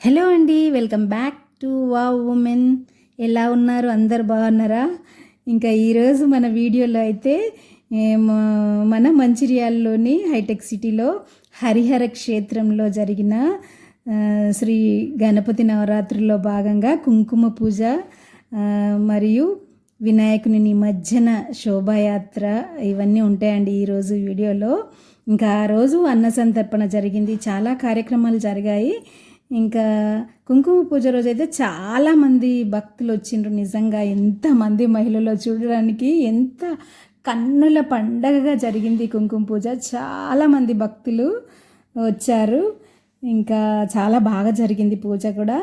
Hello అండి welcome back to వా women. ఎలా ఉన్నారు? అందరు బాగున్నారా? ఇంకా ఈరోజు మన వీడియోలో అయితే మన మంచిర్యాలలోని హైటెక్ సిటీలో హరిహర క్షేత్రంలో జరిగిన శ్రీ గణపతి నవరాత్రిలో భాగంగా కుంకుమ పూజ మరియు వినాయకుని నిమజ్జన శోభాయాత్ర ఇవన్నీ ఉంటాయండి ఈరోజు వీడియోలో. ఇంకా ఆ రోజు అన్న సంతర్పణ జరిగింది చాలా కార్యక్రమాలు జరిగాయి. ఇంకా కుంకుమ పూజ రోజు అయితే చాలామంది భక్తులు వచ్చిండ్రు. నిజంగా ఎంతమంది మహిళలు చూడడానికి ఎంత కన్నుల పండగగా జరిగింది కుంకుమ పూజ. చాలామంది భక్తులు వచ్చారు. ఇంకా చాలా బాగా జరిగింది పూజ కూడా.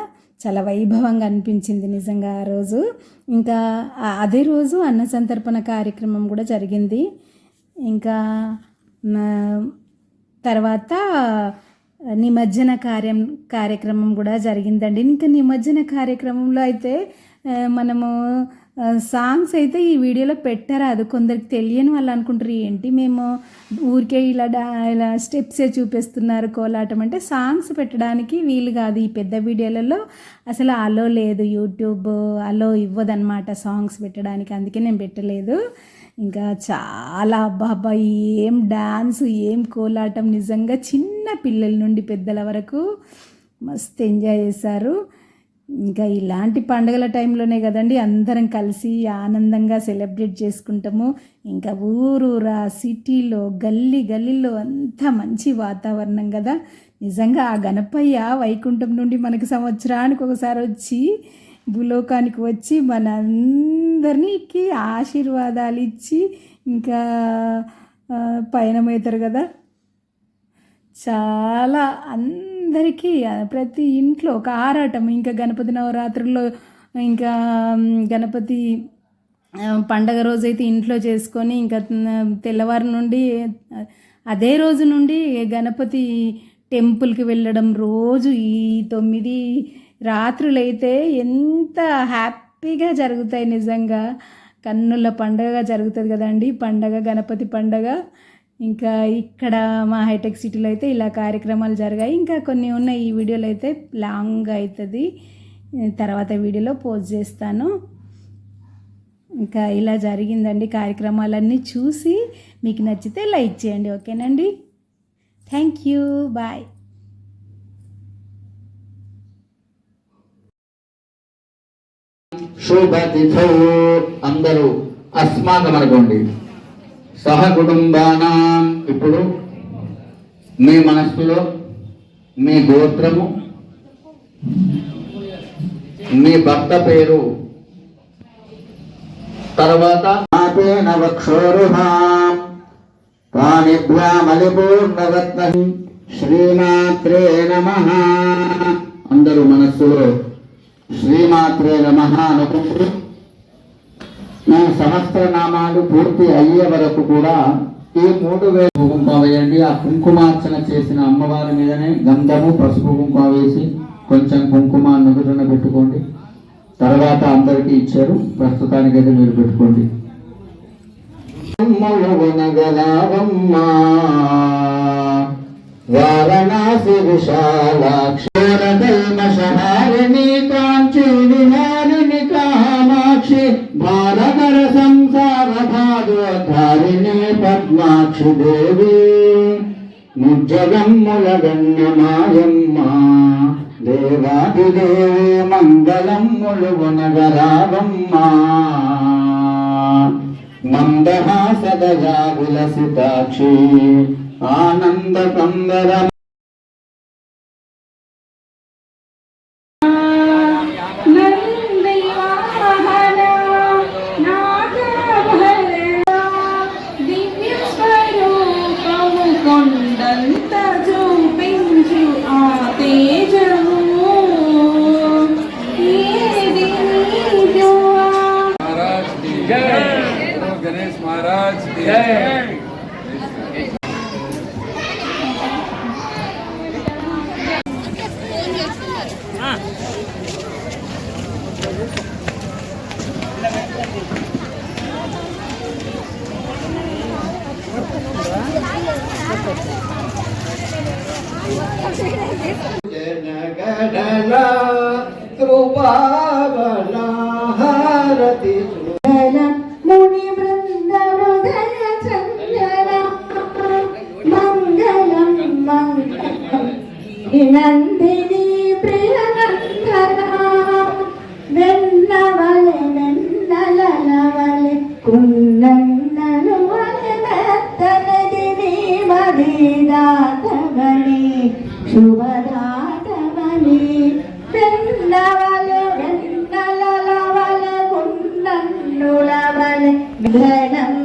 చాలా వైభవంగా అనిపించింది నిజంగా ఆ రోజు. ఇంకా అదే రోజు అన్న సంతర్పణ కార్యక్రమం కూడా జరిగింది. ఇంకా తర్వాత నిమజ్జన కార్యం కార్యక్రమం కూడా జరిగిందండి. ఇంకా నిమజ్జన కార్యక్రమంలో అయితే మనము సాంగ్స్ అయితే ఈ వీడియోలో పెట్టరాదు కొందరికి తెలియని వాళ్ళు అనుకుంటారు ఏంటి మేము ఊరికే ఇలా డా ఇలా స్టెప్సే చూపిస్తున్నారు కోలాటం? అంటే సాంగ్స్ పెట్టడానికి వీలు కాదు ఈ పెద్ద వీడియోలలో. అసలు అలో లేదు యూట్యూబ్ అలో ఇవ్వదన్నమాట సాంగ్స్ పెట్టడానికి. అందుకే నేను పెట్టలేదు. ఇంకా చాలా అబ్బాబ్బా ఏం డాన్స్ ఏం కోలాటం? నిజంగా చిన్న పిల్లల నుండి పెద్దల వరకు మస్తు ఎంజాయ్ చేశారు. ఇంకా ఇలాంటి పండుగల టైంలోనే కదండి అందరం కలిసి ఆనందంగా సెలబ్రేట్ చేసుకుంటాము. ఇంకా ఊరూరా సిటీలో గల్లీ గల్లీలో అంతా మంచి వాతావరణం కదా. నిజంగా ఆ గణపయ్య వైకుంఠం నుండి మనకి సంవత్సరానికి ఒకసారి వచ్చి భూలోకానికి వచ్చి మన ఆశీర్వాదాలు ఇచ్చి ఇంకా పయనమవుతారు కదా. చాలా అందరికీ ప్రతి ఇంట్లో ఒక ఆరాటం. ఇంకా గణపతి నవరాత్రుల్లో ఇంకా గణపతి పండగ రోజైతే ఇంట్లో చేసుకొని ఇంకా తెల్లవారి తెల్లవారు నుండి అదే రోజు నుండి గణపతి టెంపుల్కి వెళ్ళడం రోజు ఈ తొమ్మిది రాత్రులైతే ఎంత హ్యాపీగా జరుగుతాయి నిజంగా. కన్నుల పండగగా జరుగుతుంది కదండి పండగ గణపతి పండగ. ఇంకా ఇక్కడ మా హైటెక్ సిటీలో అయితే ఇలా కార్యక్రమాలు జరిగాయి. ఇంకా కొన్ని ఉన్నాయి ఈ వీడియోలో అయితే లాంగ్ అవుతుంది. తర్వాత వీడియోలో పోస్ట్ చేస్తాను. ఇంకా ఇలా జరిగిందండి కార్యక్రమాలన్నీ చూసి మీకు నచ్చితే లైక్ చేయండి ఓకేనండి? Thank you. బాయ్. శుభతిథౌ అందరూ. అనుకోండి సహ కుటుంబానాం ఇప్పుడు మీ మనస్సులో మీ గోత్రము మీ భర్త పేరు. తర్వాత ఆపేన వక్షోరుహాం. పాణిభ్యామలిపూర్ణరత్న శ్రీమాత్రే నమ. అందరూ మనస్సులో శ్రీమాత్రే నమ అనుకుంటూ ఈ సహస్రనామాలు పూర్తి అయ్యే వరకు కూడా ఈ మూడు వేల కుంకుమ వేయండి ఆ కుంకుమార్చన చేసిన అమ్మవారి మీదనే గంధము పసుపు కుంకుమ వేసి కొంచెం కుంకుమ నుదుటన పెట్టుకోండి. తర్వాత అందరికీ ఇచ్చారు. ప్రస్తుతానికి అయితే మీరు పెట్టుకోండి. వారణాసి విశాలాక్షోరదైమశహారిణి కాంచీ కామాక్షి భారతర సంసార భాగోద్ధారిణి పద్మాక్షి దేవి. ముజ్జగమ్ముల గణ్యమాయమ్మ దేవాదిదేవి మంగళమ్ములు గుణగరావమ్మా మందహాసదయా విలసితాక్షి ఆనంద కందర गणेश महाराज जय। जनगणना कृपा వెన్నలవలె కున్నన్నలు వలె మెత్తనది నీవదీదాతవని శుభదాతవని వెన్నవలె వెన్నలవలె కున్నన్నులవలె గణం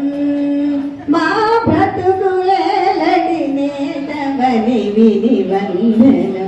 మా బ్రతుకులేలడి నేతవని విధి వందనం.